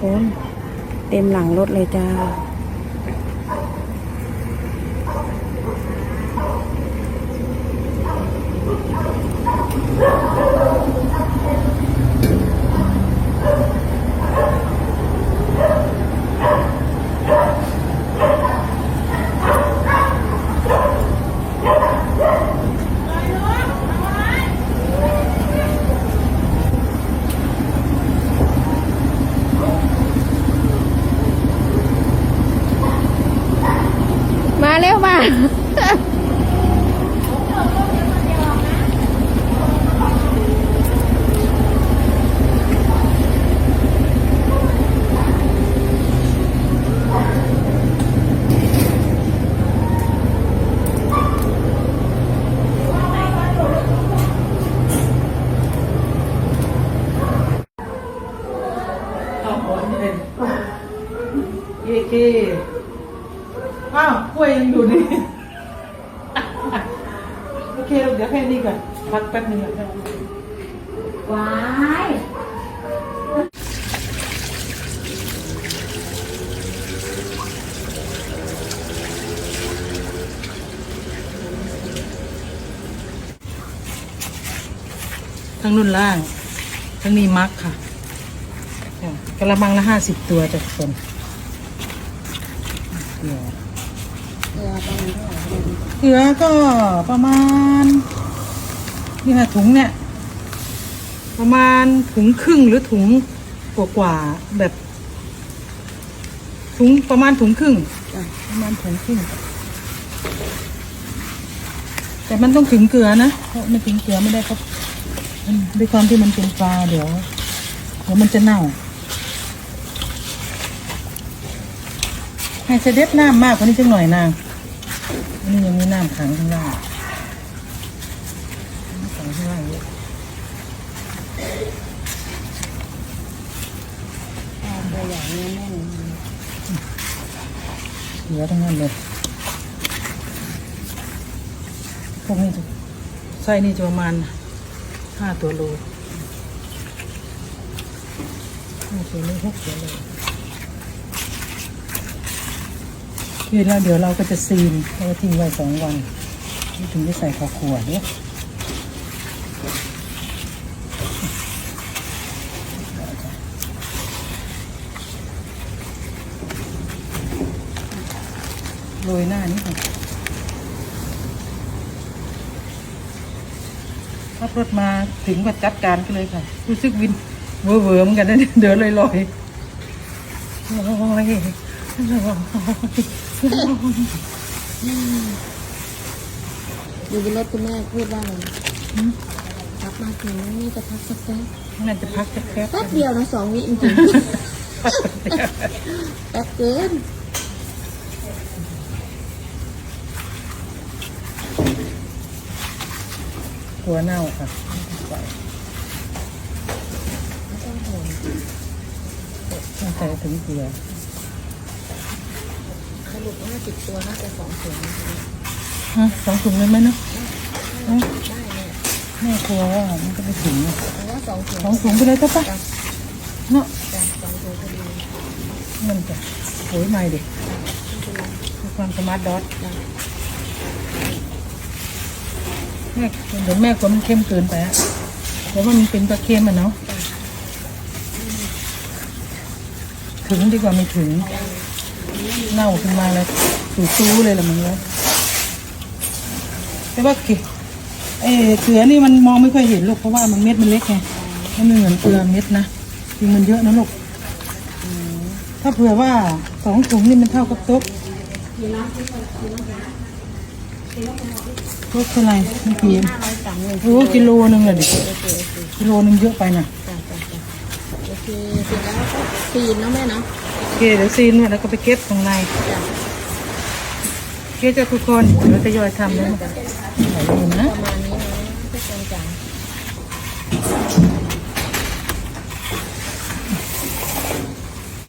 คน เต็มหลังรถเลยจ้า เร็วมาเอาหัวนี่เป็นเย่เก้อ้าวกล้วยยังอยู่นี่ โอเคเดี๋ยวแค่นี้ก่อนพักแป๊บนึงก่อน ว้ายทั้งนุ่นล่าง ทั้งนี้มักค่ะอะกระมังละห้าสิบตัวจากคนเกลือ เรือประมาณเท่าไหร่เกลือก็ประมาณนี่ค่ะถุงเนี่ย ประมาณถุงครึ่งหรือถุงกว่าๆแบบ ถุงประมาณถุงครึ่งจ้ะประมาณถุงครึ่งแต่มันต้องถึงเกลือนะเพราะไม่ถึงเกลือไม่ได้ครับอืมด้วยความที่มันเป็นปลาเดี๋ยวเดี๋ยวมันจะเน่าให้เสด็จน้ำมากกว่านี้จังหน่อยนางอั นนี่ยังมีน้ำขังข้างล่างน้ำขังข้างล่างเยอะปลาตัวใหญ่เนื้อแน่นเหลือทั้งนั้นเลย พวกนี้จะไส้นี่จะประมาณห้าตัวโลห้าตัวโลหกตัวโล คือแล้วเดี๋ยวเราก็จะซีนเราก็ทิ้งไว้สองวันถึงจะใส่ข้าวขวดเนี่ยโรยหน้านี่ค่ะขับรถมาถึงก็จัดการกันเลยค่ะ รู้สึกวินเวอร์เวอร์เหมือนกันนะเดินลอยลอย ๆลอยลอยอยู่บนรถคุณแม่พูดว่าอะไรพักมาถึงนี่จะพักสักแป๊บน่าจะพักแป๊บแป๊บเดียวนะสองวิจริงๆแป๊บเกินตัวเน่าค่ะใส่ไม่ต้องห่วงต้องใส่ถึงเกลือ สรุปว่าสิบตัวน่าจะสองถุงนะคะฮะสองถุงเลยไหมเนาะได้เนี่ยแม่กลัวว่ามันก็ไปถึงอะเอาว่าสองถุงสองถุงไปเลยจ้ะปะเนาะจ้ะสองถุงพอดีมันจะโอยใหม่ดิคือความสมาร์ทดอทจ้ะแม่เดี๋ยวแม่กลัวมันเข้มเกินไปอะเพราะว่ามันเป็นปลาเค็มอะเนาะถึงดีกว่าไม่ถึง เน่าขึ้นมาแล้วสูตู้เลยละมึงเลยแต่ว่าเกเอเกลือนี่มันมองไม่ค่อยเห็นลูกเพราะว่ามันเม็ดมันเล็กไงมันไม่เหมือนเกลือเม็ดนะจริงมันเยอะนะลูกถ้าเผื่อว่าสองถุงนี่มันเท่ากับโต๊ะโต๊ะเท่าไร่ไม่กี่ห้าร้อยสามหนึ่งโอ้กิโลนึงเลยดิโอเคโอเคกิโลนึงเยอะไปนะโอเคเสร็จแล้วก็ซีนแล้วแม่เนาะ โอเคเดี๋ยวซีนเนี่ยแล้วก็ไปเก็บข้างในจ้ะเก็บจากทุกคนเดี๋ยวจะย่อยทำนะอย่าลืมนะประมาณนี้นะทุกคนจ้ะ